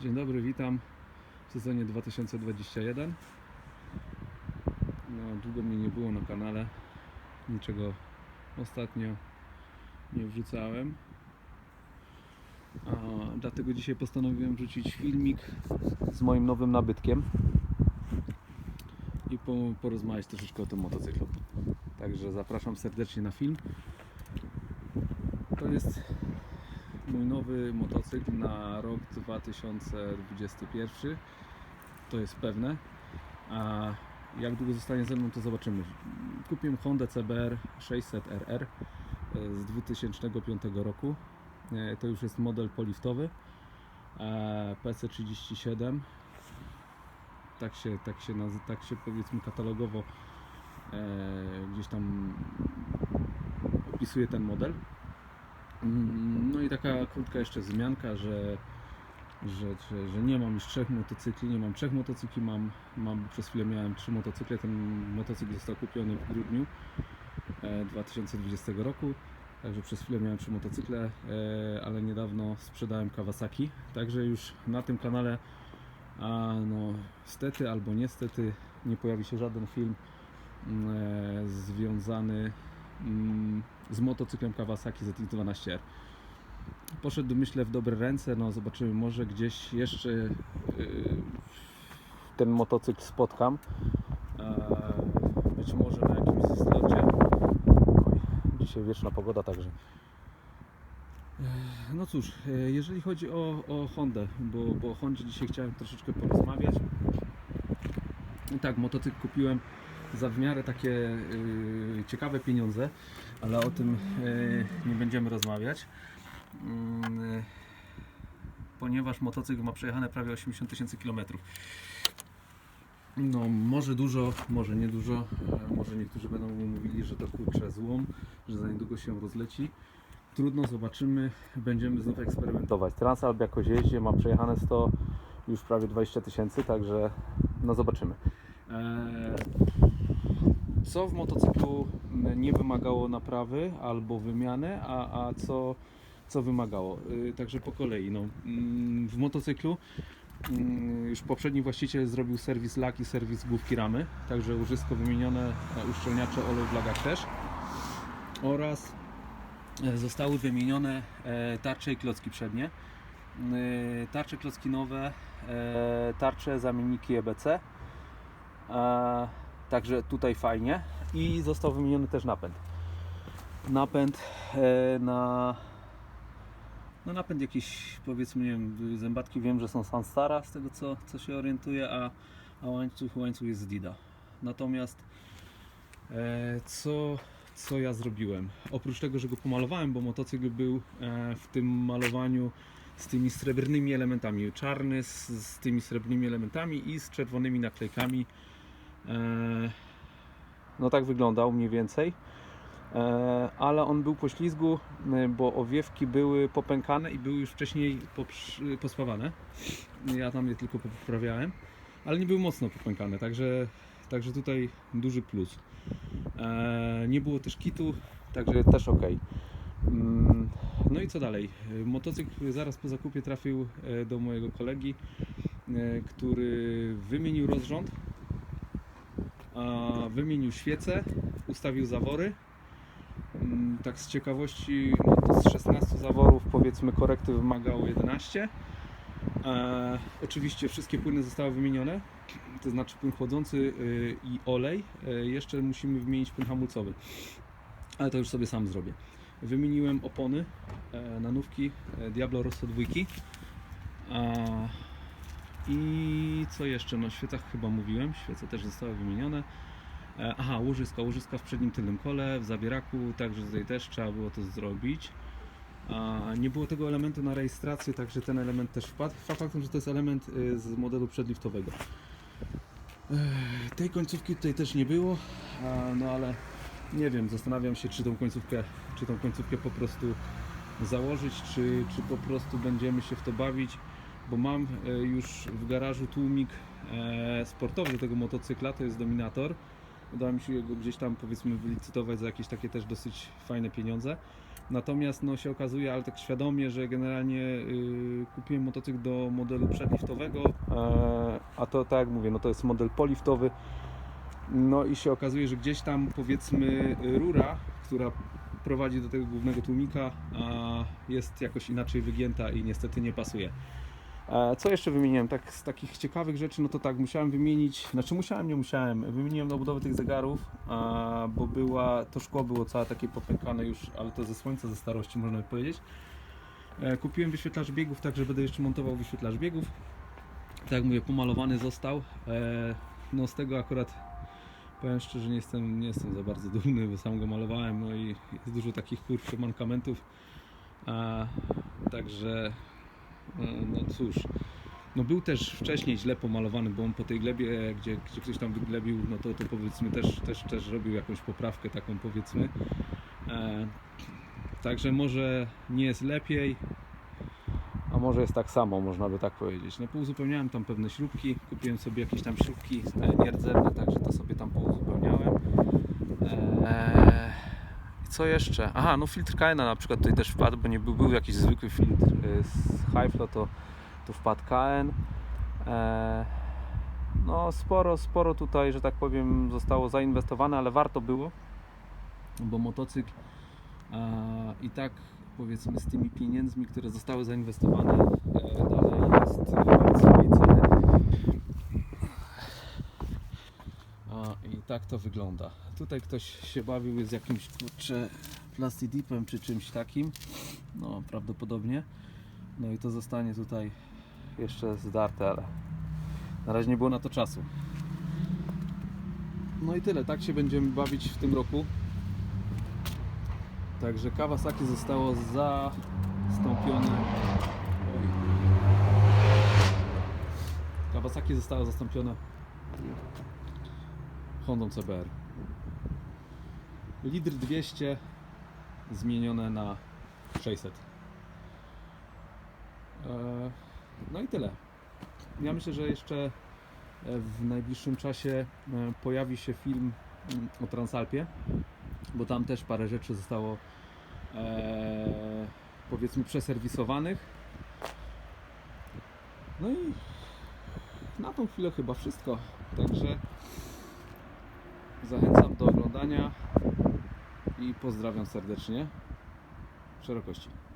Dzień dobry, witam w sezonie 2021. No, długo mnie nie było na kanale, niczego ostatnio nie wrzucałem. A, dlatego dzisiaj postanowiłem wrzucić filmik z moim nowym nabytkiem i po, porozmawiać troszeczkę o tym motocyklu. Także zapraszam serdecznie na film. To jest mój nowy motocykl na rok 2021. To jest pewne. A jak długo zostanie ze mną, to zobaczymy. Kupiłem Honda CBR 600RR z 2005 roku. E, To już jest model poliftowy. e, PC37. Tak się, tak się, tak się powiedzmy katalogowo e, gdzieś tam opisuje ten model. I taka krótka jeszcze wzmianka, że, że, że, że nie mam już trzech motocykli, nie mam trzech motocykli, mam, mam przez chwilę miałem trzy motocykle. Ten motocykl został kupiony w grudniu e, 2020 roku. Także przez chwilę miałem trzy motocykle, e, ale niedawno sprzedałem Kawasaki. Także już na tym kanale, a no stety albo niestety, nie pojawi się żaden film mm, e, związany mm, z motocyklem Kawasaki ZX12R. Poszedł myślę w dobre ręce, no zobaczymy, może gdzieś jeszcze yy, ten motocykl spotkam. Być może na jakimś zlocie. Dzisiaj wieczna pogoda, także. E, No cóż, e, jeżeli chodzi o, o Hondę, bo, bo o Hondzie dzisiaj chciałem troszeczkę porozmawiać. Tak, motocykl kupiłem za w miarę takie y, ciekawe pieniądze, ale o tym y, nie będziemy rozmawiać. Mm, y, ponieważ motocykl ma przejechane prawie 80 tysięcy kilometrów. No, może dużo, może nie dużo. E, Może niektórzy będą mówili, że to kurczę złom, że za niedługo się rozleci. Trudno, zobaczymy. Będziemy znów eksperymentować. Transalp jakoś jeździ, ma przejechane 100, już prawie 20 tysięcy, także no zobaczymy. Eee, co w motocyklu nie wymagało naprawy albo wymiany, a, a co, co wymagało. Yy, Także po kolei. No, mm, w motocyklu mm, już poprzedni właściciel zrobił serwis lak i serwis główki ramy, także łożysko wymienione, e, uszczelniacze olej w lagach też. Oraz e, zostały wymienione e, tarcze i klocki przednie. Tarcze, klocki nowe, tarcze, zamienniki EBC. Także tutaj fajnie. I został wymieniony też napęd. Napęd na. No napęd jakiś powiedzmy, nie wiem, zębatki wiem, że są Sanstara z tego co, co się orientuję, a, a łańcuch, łańcuch jest Dida. Natomiast e, co, co ja zrobiłem? Oprócz tego, że go pomalowałem, bo motocykl był e, w tym malowaniu z tymi srebrnymi elementami. Czarny z, z tymi srebrnymi elementami i z czerwonymi naklejkami. E, No tak wyglądał mniej więcej. E, Ale on był po ślizgu, e, bo owiewki były popękane i były już wcześniej poprzy- pospawane. Ja tam je tylko poprawiałem, ale nie były mocno popękane, także, także tutaj duży plus. E, Nie było też kitu, także też ok. Mm, No i co dalej? E, Motocykl zaraz po zakupie trafił e, do mojego kolegi, e, który wymienił rozrząd, wymienił świece, ustawił zawory. Mm, Tak z ciekawości, no z 16 zaworów powiedzmy korekty wymagało 11. E, oczywiście wszystkie płyny zostały wymienione, to znaczy płyn chłodzący y, i olej. E, jeszcze musimy wymienić płyn hamulcowy, ale to już sobie sam zrobię. Wymieniłem opony, e, nanówki e, Diablo Rosso 2. A, I co jeszcze? No, o świecach chyba mówiłem. Świece też zostały wymienione. E, Aha, łożyska. Łożyska w przednim tylnym kole, w zabieraku, także tutaj też trzeba było to zrobić. Nie było tego elementu na rejestrację, także ten element też wpadł. Fakt faktem, że to jest element y, z modelu przedliftowego. Ech, Tej końcówki tutaj też nie było, no ale nie wiem, zastanawiam się, czy tą końcówkę, czy tą końcówkę po prostu założyć, czy, czy po prostu będziemy się w to bawić, bo mam e, już w garażu tłumik e, sportowy tego motocykla, to jest Dominator. Udało mi się go gdzieś tam powiedzmy wylicytować za jakieś takie też dosyć fajne pieniądze. Natomiast no, się okazuje, ale tak świadomie, że generalnie y, kupiłem kupiłem motocykl do modelu przedliftowego, e, a to tak jak mówię, no to jest model poliftowy. No i się okazuje, że gdzieś tam powiedzmy rura, która prowadzi do tego głównego tłumika, a jest jakoś inaczej wygięta i niestety nie pasuje. E, Co jeszcze wymieniłem? Tak z takich ciekawych rzeczy, no to tak, musiałem wymienić, znaczy musiałem, nie musiałem, wymieniłem do budowy tych zegarów, a, bo była, to szkło było całe takie popękane już, ale to ze słońca, ze starości można by powiedzieć. E, Kupiłem wyświetlacz biegów, także będę jeszcze montował wyświetlacz biegów. Tak jak mówię, pomalowany został. E, No z tego akurat powiem szczerze, nie jestem, nie jestem za bardzo dumny, bo sam go malowałem, no i jest dużo takich kurczę mankamentów. Także no, no cóż, no był też wcześniej źle pomalowany, bo on po tej glebie, gdzie, gdzie ktoś tam wyglebił, no to, to powiedzmy też, też, też robił jakąś poprawkę taką powiedzmy. E, także może nie jest lepiej, a może jest tak samo, można by tak powiedzieć. No pouzupełniałem tam pewne śrubki, kupiłem sobie jakieś tam śrubki e, nierdzewne, także to sobie tam pouzupełniałem. I co jeszcze? Aha, no filtr KN na przykład tutaj też wpadł, bo nie był, był jakiś zwykły filtr y, z Highflow, to, to wpadł KN. Eee, no sporo, sporo tutaj, że tak powiem, zostało zainwestowane, ale warto było, bo motocykl e, i tak powiedzmy z tymi pieniędzmi, które zostały zainwestowane, e, dalej jest e, wart swojej ceny. A, I tak to wygląda. Tutaj ktoś się bawił z jakimś kurczę plastidipem czy czymś takim. No prawdopodobnie. No i to zostanie tutaj jeszcze zdarte, ale na razie nie było na to czasu. No i tyle, tak się będziemy bawić w tym roku. Także Kawasaki zostało zastąpione. Kawasaki zostało zastąpione Hondą CBR. Lidr 200 zmienione na 600. Eee, No i tyle. Ja myślę, że jeszcze e, w najbliższym czasie e, pojawi się film mm, o Transalpie, bo tam też parę rzeczy zostało e, powiedzmy przeserwisowanych. No i na tą chwilę chyba wszystko. Także zachęcam do oglądania i pozdrawiam serdecznie. Szerokości.